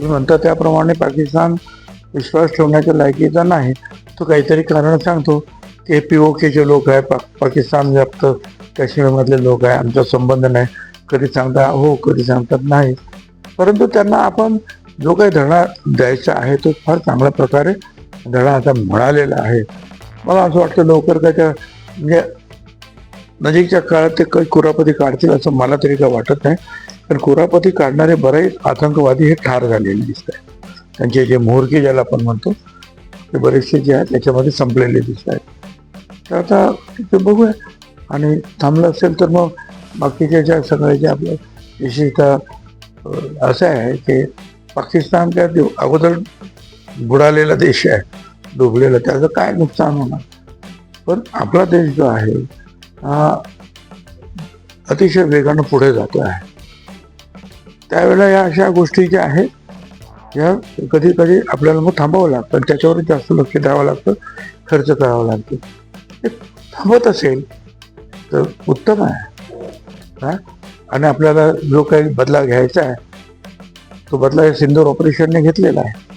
तुम्ही म्हणता त्याप्रमाणे पाकिस्तान विश्वास ठेवण्याच्या लायकीचा नाही. तो काहीतरी कारण सांगतो. की पी ओ केचे लोक आहे पा पाकिस्तान व्याप्त काश्मीरमधले लोक आहे आमचा संबंध नाही. कधी सांगता हो कधी सांगतात नाही. परंतु त्यांना आपण जो काही धडा द्यायचा आहे तो फार चांगल्या प्रकारे धडा आता म्हणालेला आहे. मला असं वाटतं लवकर त्याच्या म्हणजे नजीकच्या काळात ते काही कुरापती काढतील असं मला तरी काय वाटत नाही. पण कुरापती काढणारे बरेच आतंकवादी हे ठार झालेले दिसत आहेत त्यांचे जे मोहरके ज्याला आपण म्हणतो ते बरेचसे जे आहेत त्याच्यामध्ये संपलेले दिसत आहेत तर आता ते बघूया. आणि थांबलं असेल तर मग बाकीच्या ज्या सगळ्या ज्या आपल्या विशेषतः असं आहे की पाकिस्तान काय अगोदर बुडालेला देश आहे डुबलेला त्याचं काय नुकसान होणार? पण आपला देश जो आहे हा अतिशय वेगानं पुढे जातो आहे. त्यावेळेला या अशा गोष्टी ज्या आहेत या कधी कधी आपल्याला मग थांबावं लागतं. आणि त्याच्यावर जास्त लक्ष द्यावं लागतं खर्च करावा लागतो. ते थांबत असेल तर उत्तम आहे. हां? आणि आपल्याला जो काही बदला घ्यायचा आहे तो बदला सिंदूर ऑपरेशनने घेतलेला आहे.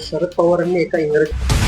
शरद पवारांनी एका इंग्रजी